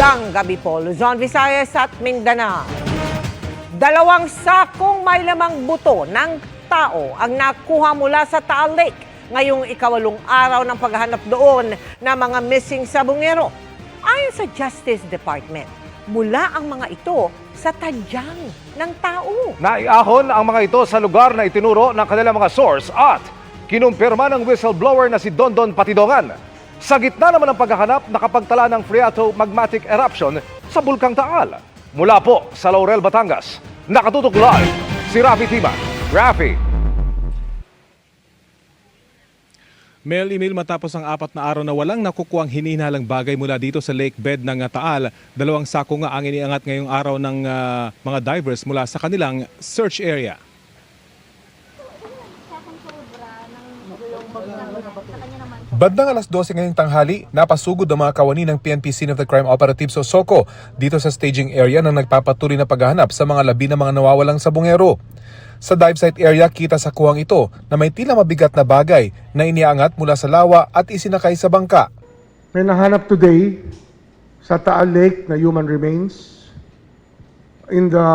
Magandang gabi po, Luzon, Visayas at Mindanao. Dalawang sakong may lamang buto ng tao ang nakuha mula sa Taal Lake ngayong ikawalong araw ng paghahanap doon ng mga missing sa bungero. Ayon sa Justice Department, mula ang mga ito sa tadyang ng tao. Naiahon ang mga ito sa lugar na itinuro ng kanilang mga source at kinumpirma ng whistleblower na si Dondon Patidongan. Sa gitna naman ng paghahanap, nakapagtala ng Friato magmatic eruption sa Bulkang Taal. Mula po sa Laurel, Batangas, nakatutok live si Rafi Timan. Rafi, Mail email matapos ang apat na araw na walang nakukuhang hinihinalang bagay mula dito sa lake bed ng Taal. Dalawang sako nga ang iniangat ngayong araw ng uh, mga divers mula sa kanilang search area. Bandang alas 12 ngayong tanghali, napasugod ang mga kawani ng PNP Scene of the Crime Operatives o SOCO dito sa staging area na nagpapatuloy na paghahanap sa mga labi ng mga nawawalang sabungero. Sa dive site area, kita sa kuwang ito na may tila mabigat na bagay na iniangat mula sa lawa at isinakay sa bangka. May nahanap today sa Taal Lake na human remains in the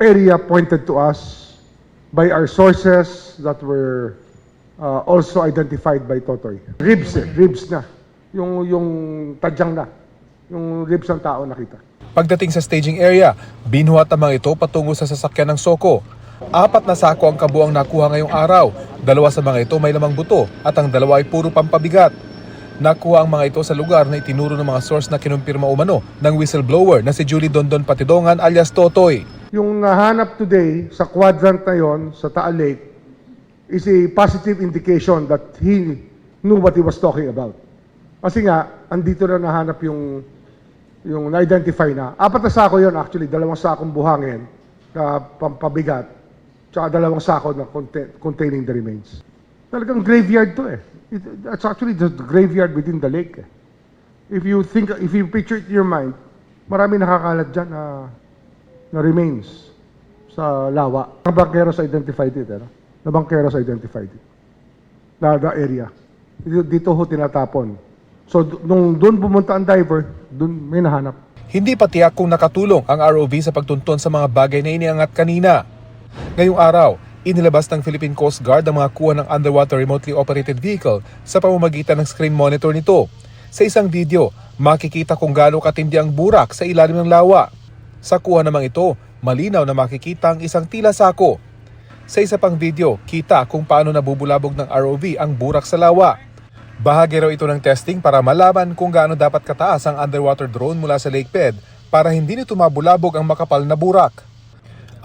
area pointed to us by our sources that were uh, also identified by Totoy. Ribs eh, ribs na. Yung, yung tadyang na. Yung ribs ng tao nakita. Pagdating sa staging area, binuhat ang mga ito patungo sa sasakyan ng SOCO. Apat na sako ang kabuang nakuha ngayong araw. Dalawa sa mga ito may lamang buto at ang dalawa ay puro pampabigat. Nakuha ang mga ito sa lugar na itinuro ng mga source na kinumpirma umano ng whistleblower na si Julie Dondon Patidongan alias Totoy. Yung nahanap today sa quadrant na yon sa Taal Lake is a positive indication that he knew what he was talking about. Kasi nga, andito na nahanap yung yung na-identify na. Apat na sako yon actually, dalawang sakong buhangin na pampabigat, tsaka dalawang sako na contain- containing the remains. Talagang graveyard to eh. It, it's actually the graveyard within the lake eh. If you think, if you picture it in your mind, marami nakakalat dyan na na remains sa lawa. Ang bangkeros identified it, ano? The bangkeros identified it. Na the area. Dito, dito ho tinatapon. So, nung doon pumunta ang diver, doon may nahanap. Hindi pa tiyak kung nakatulong ang ROV sa pagtunton sa mga bagay na iniangat kanina. Ngayong araw, inilabas ng Philippine Coast Guard ang mga kuha ng underwater remotely operated vehicle sa pamamagitan ng screen monitor nito. Sa isang video, makikita kung gaano katindi ang burak sa ilalim ng lawa. Sa kuha namang ito, malinaw na makikita ang isang tila sako. Sa isa pang video, kita kung paano nabubulabog ng ROV ang burak sa lawa. Bahagi raw ito ng testing para malaman kung gaano dapat kataas ang underwater drone mula sa lake bed para hindi nito mabulabog ang makapal na burak.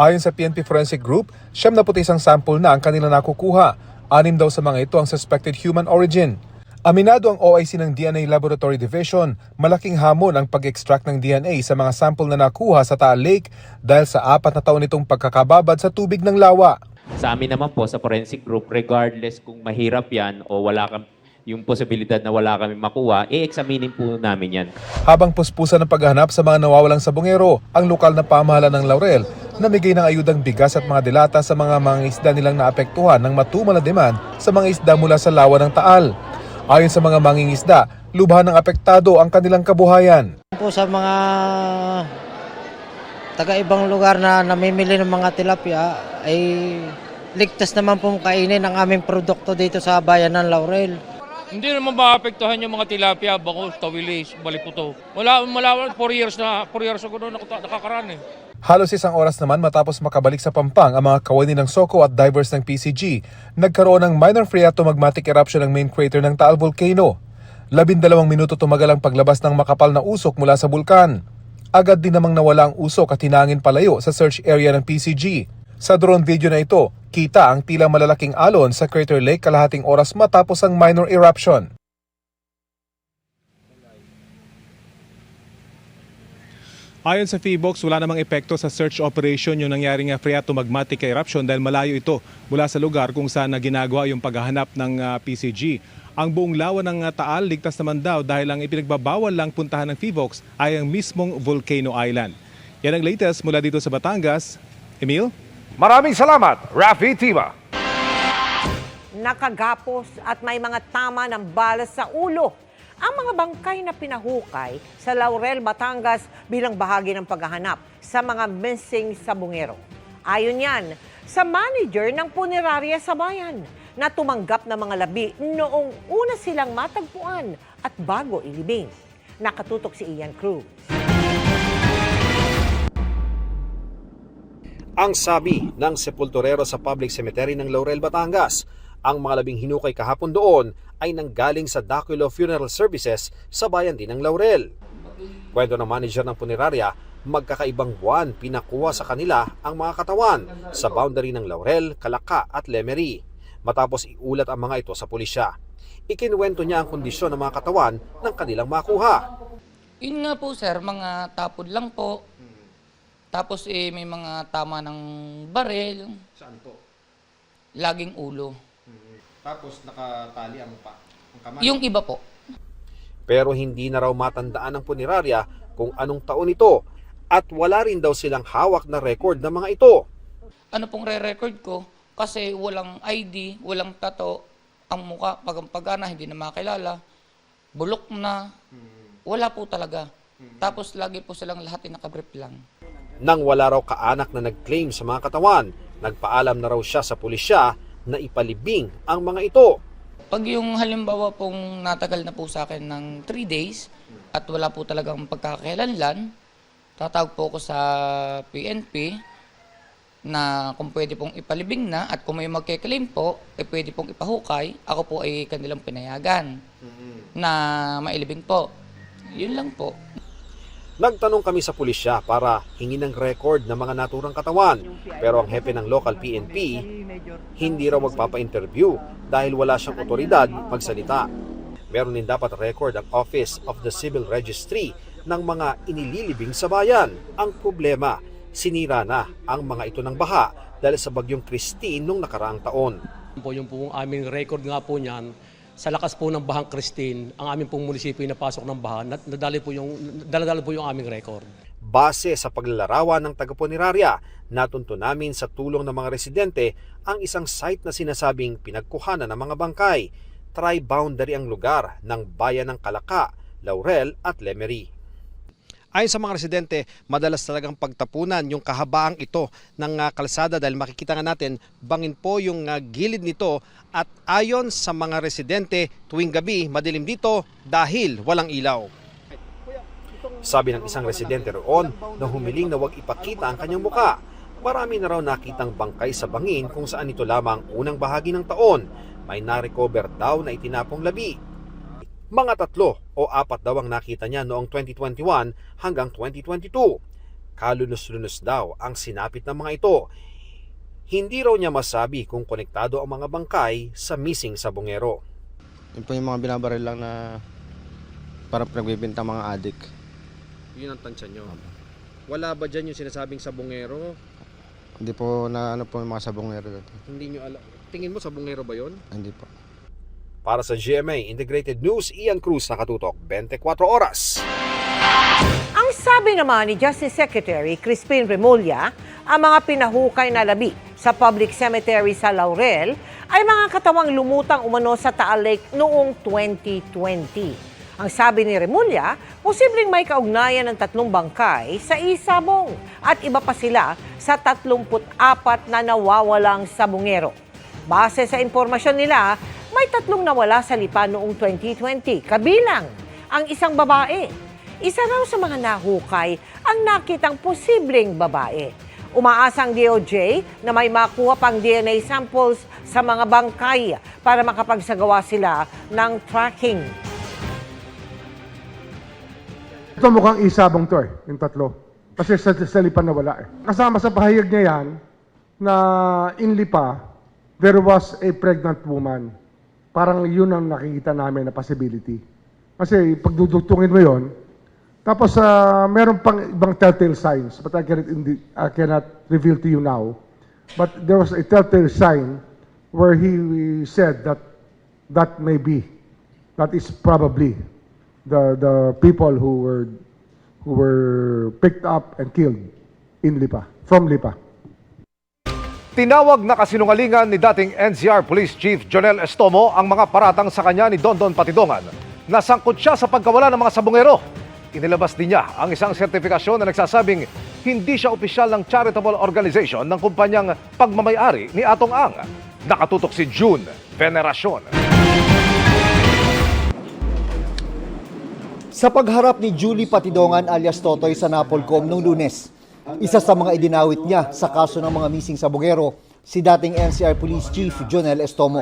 Ayon sa PNP Forensic Group, siyam na puti isang sample na ang kanila nakukuha. Anim daw sa mga ito ang suspected human origin. Aminado ang OIC ng DNA Laboratory Division, malaking hamon ang pag-extract ng DNA sa mga sample na nakuha sa Taal Lake dahil sa apat na taon nitong pagkakababad sa tubig ng lawa. Sa amin naman po, sa forensic group, regardless kung mahirap yan o wala kam yung posibilidad na wala kami makuha, i-examinin po namin yan. Habang puspusan ng paghahanap sa mga nawawalang sabongero, ang lokal na pamahalaan ng Laurel namigay ng ayudang bigas at mga dilata sa mga mga isda nilang naapektuhan ng matumal na demand sa mga isda mula sa lawa ng Taal. Ayon sa mga mangingisda, lubhan ng apektado ang kanilang kabuhayan. po sa mga taga-ibang lugar na namimili ng mga tilapia ay ligtas naman pong kainin ang aming produkto dito sa bayan ng Laurel. Hindi naman maapektuhan yung mga tilapia, bangus, tawilis, baliputo. Wala, wala, 4 years na, 4 years ago na nakata- nakakaraan eh. Halos isang oras naman matapos makabalik sa Pampang ang mga kawani ng Soko at divers ng PCG, nagkaroon ng minor phreatomagmatic eruption ng main crater ng Taal Volcano. Labindalawang minuto tumagal ang paglabas ng makapal na usok mula sa bulkan. Agad din namang nawala ang usok at hinangin palayo sa search area ng PCG. Sa drone video na ito, kita ang tila malalaking alon sa Crater Lake kalahating oras matapos ang minor eruption. Ayon sa Feebox, wala namang epekto sa search operation yung nangyaring phreatomagmatic eruption dahil malayo ito mula sa lugar kung saan na ginagawa yung paghahanap ng uh, PCG. Ang buong lawa ng uh, Taal ligtas naman daw dahil ang ipinagbabawal lang puntahan ng Feebox ay ang mismong Volcano Island. Yan ang latest mula dito sa Batangas. Emil? Maraming salamat, Rafi Timan. Nakagapos at may mga tama ng balas sa ulo ang mga bangkay na pinahukay sa Laurel, Batangas bilang bahagi ng paghahanap sa mga missing sa bungero. Ayon yan sa manager ng punerarya sa bayan na tumanggap ng mga labi noong una silang matagpuan at bago ilibing. Nakatutok si Ian Cruz. Ang sabi ng sepulturero sa public cemetery ng Laurel, Batangas, ang mga labing hinukay kahapon doon ay nanggaling sa Daquilo Funeral Services sa bayan din ng Laurel. Kwento ng manager ng punerarya, magkakaibang buwan pinakuha sa kanila ang mga katawan sa boundary ng Laurel, Kalaka at Lemery matapos iulat ang mga ito sa pulisya. Ikinuwento niya ang kondisyon ng mga katawan ng kanilang makuha. Yun nga po sir, mga tapod lang po. Tapos eh, may mga tama ng barel. Saan to? Laging ulo. Tapos nakatali ang pa, ang kamay. Yung iba po. pero hindi na raw matandaan ng punerarya kung anong taon ito at wala rin daw silang hawak na record ng mga ito. Ano pong re-record ko? Kasi walang ID, walang tato. Ang muka, pagampagana, hindi na makilala. Bulok na. Wala po talaga. Tapos lagi po silang lahat ay nakagrip lang. Nang wala raw kaanak na nag-claim sa mga katawan, nagpaalam na raw siya sa pulisya na ipalibing ang mga ito. Pag yung halimbawa pong natagal na po sa akin ng 3 days at wala po talagang pagkakakilanlan, tatawag po ako sa PNP na kung pwede pong ipalibing na at kung may magke-claim po, eh pwede pong ipahukay, ako po ay kanilang pinayagan na mailibing po. Yun lang po. Nagtanong kami sa pulisya para hingin ng record ng mga naturang katawan. Pero ang hepe ng local PNP, hindi raw magpapa-interview dahil wala siyang otoridad magsalita. Meron din dapat record ang Office of the Civil Registry ng mga inililibing sa bayan. Ang problema, sinira na ang mga ito ng baha dahil sa bagyong Christine nung nakaraang taon. po yung pong aming record nga po niyan sa lakas po ng Bahang Christine, ang aming pong munisipyo ay napasok ng baha, nadali po yung, daladala po yung aming record. Base sa paglalarawan ng taga-punerarya, natunto namin sa tulong ng mga residente ang isang site na sinasabing pinagkuhanan ng mga bangkay. Tri-boundary ang lugar ng bayan ng Kalaka, Laurel at Lemery. Ayon sa mga residente, madalas talagang pagtapunan yung kahabaang ito ng ah, kalsada dahil makikita nga natin bangin po yung ah, gilid nito at ayon sa mga residente tuwing gabi madilim dito dahil walang ilaw. Sabi ng isang residente roon na humiling na huwag ipakita ang kanyang muka. Marami na raw nakitang bangkay sa bangin kung saan ito lamang unang bahagi ng taon. May na-recover daw na itinapong labi. Mga tatlo o apat daw ang nakita niya noong 2021 hanggang 2022. Kalunos-lunos daw ang sinapit ng mga ito. Hindi raw niya masabi kung konektado ang mga bangkay sa missing sa bungero. Yun po yung mga binabaril lang na parang pinagbibinta mga adik. Yun ang tansya nyo. Wala ba dyan yung sinasabing sa bungero? Hindi po na ano po yung mga sabongero dito. Hindi nyo alam. Tingin mo sa bungero ba yon? Hindi po. Para sa GMA Integrated News, Ian Cruz nakatutok 24 oras. Ang sabi naman ni Justice Secretary Crispin Remulla, ang mga pinahukay na labi sa public cemetery sa Laurel ay mga katawang lumutang umano sa Taal Lake noong 2020. Ang sabi ni Remulla, posibleng may kaugnayan ng tatlong bangkay sa isabong at iba pa sila sa 34 na nawawalang sabungero. Base sa impormasyon nila, may tatlong nawala sa lipa noong 2020, kabilang ang isang babae. Isa raw sa mga nahukay ang nakitang posibleng babae. Umaasang DOJ na may makuha pang DNA samples sa mga bangkay para makapagsagawa sila ng tracking. Ito mukhang isabong to eh, yung tatlo. Kasi sa, sa lipa na wala eh. Kasama sa pahayag niya yan na in lipa, there was a pregnant woman. Parang yun ang nakikita namin na possibility. Kasi pagdudugtungin mo yon, tapos ah, meron pang ibang telltale signs, but I cannot, indi- I cannot reveal to you now. But there was a telltale sign where he said that that may be, that is probably the the people who were who were picked up and killed in Lipa, from Lipa. Tinawag na kasinungalingan ni dating NCR Police Chief Jonel Estomo ang mga paratang sa kanya ni Dondon Patidongan. nasangkot siya sa pagkawala ng mga sabungero. Inilabas din niya ang isang sertifikasyon na nagsasabing hindi siya opisyal ng charitable organization ng kumpanyang pagmamayari ni Atong Ang. Nakatutok si June Veneracion. Sa pagharap ni Julie Patidongan alias Totoy sa Napolcom noong lunes, isa sa mga idinawit niya sa kaso ng mga missing sa Bugero, si dating NCR Police Chief Jonel Estomo.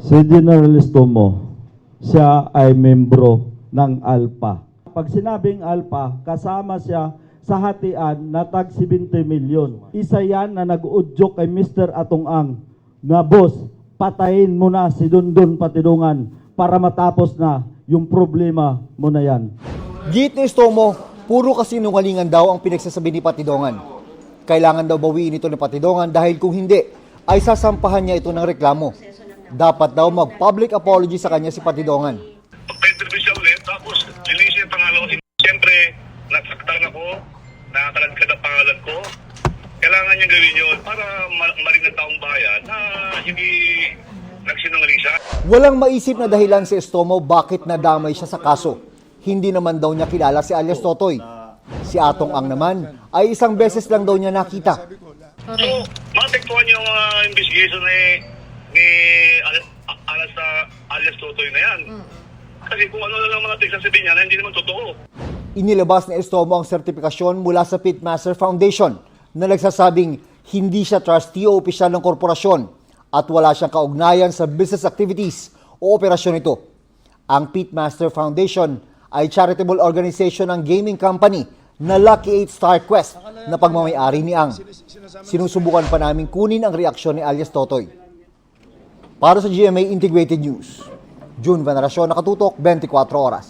Si General Estomo, siya ay membro ng ALPA. Pag sinabing ALPA, kasama siya sa hatian na tag 70 milyon. Isa yan na nag-udyok kay Mr. Atong Ang na boss, patayin mo na si Dundon Patidungan para matapos na yung problema mo na yan. Git ni Estomo, puro kasinungalingan daw ang pinagsasabi ni Patidongan. Kailangan daw bawiin ito ni Patidongan dahil kung hindi, ay sasampahan niya ito ng reklamo. Dapat daw mag-public apology sa kanya si Patidongan. Pag-interview siya ulit, tapos linisin yung pangalan ko. Siyempre, nasaktan ako, nakakalagkad ang pangalan ko. Kailangan niya gawin yun para ma- maring ng taong bayan na hindi nagsinungaling siya. Walang maisip na dahilan si Estomo bakit nadamay siya sa kaso. Hindi naman daw niya kilala si alias Totoy. Si Atong Ang naman ay isang beses lang daw niya nakita. So, maapektuhan yung uh, investigation ni, ni al- a- alas, uh, alias Totoy na yan. Kasi kung ano na lang mga tigsasabihin niya na hindi naman totoo. Inilabas ni Estomo ang sertifikasyon mula sa Pitmaster Foundation na nagsasabing hindi siya trustee o opisyal ng korporasyon at wala siyang kaugnayan sa business activities o operasyon ito. Ang Pitmaster Foundation ay charitable organization ng gaming company na Lucky 8 Star Quest na pagmamayari ni Ang. Sinusubukan pa namin kunin ang reaksyon ni alias Totoy. Para sa GMA Integrated News, June Veneracion, nakatutok 24 oras.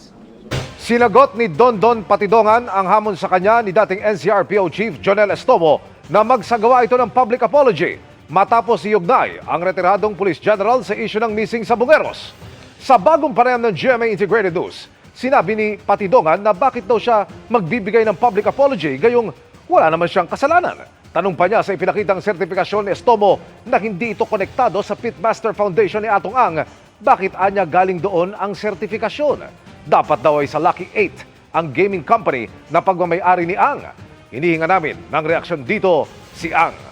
Sinagot ni Don Don Patidongan ang hamon sa kanya ni dating NCRPO Chief Jonel Estomo na magsagawa ito ng public apology matapos iugnay ang retiradong Police General sa isyu ng missing sa Bungeros. Sa bagong panayam ng GMA Integrated News, sinabi ni Patidongan na bakit daw siya magbibigay ng public apology gayong wala naman siyang kasalanan. Tanong pa niya sa ipinakitang sertifikasyon ni Estomo na hindi ito konektado sa Pitmaster Foundation ni Atong Ang, bakit anya galing doon ang sertifikasyon? Dapat daw ay sa Lucky 8, ang gaming company na pagmamayari ni Ang. Hinihinga namin ng reaksyon dito si Ang.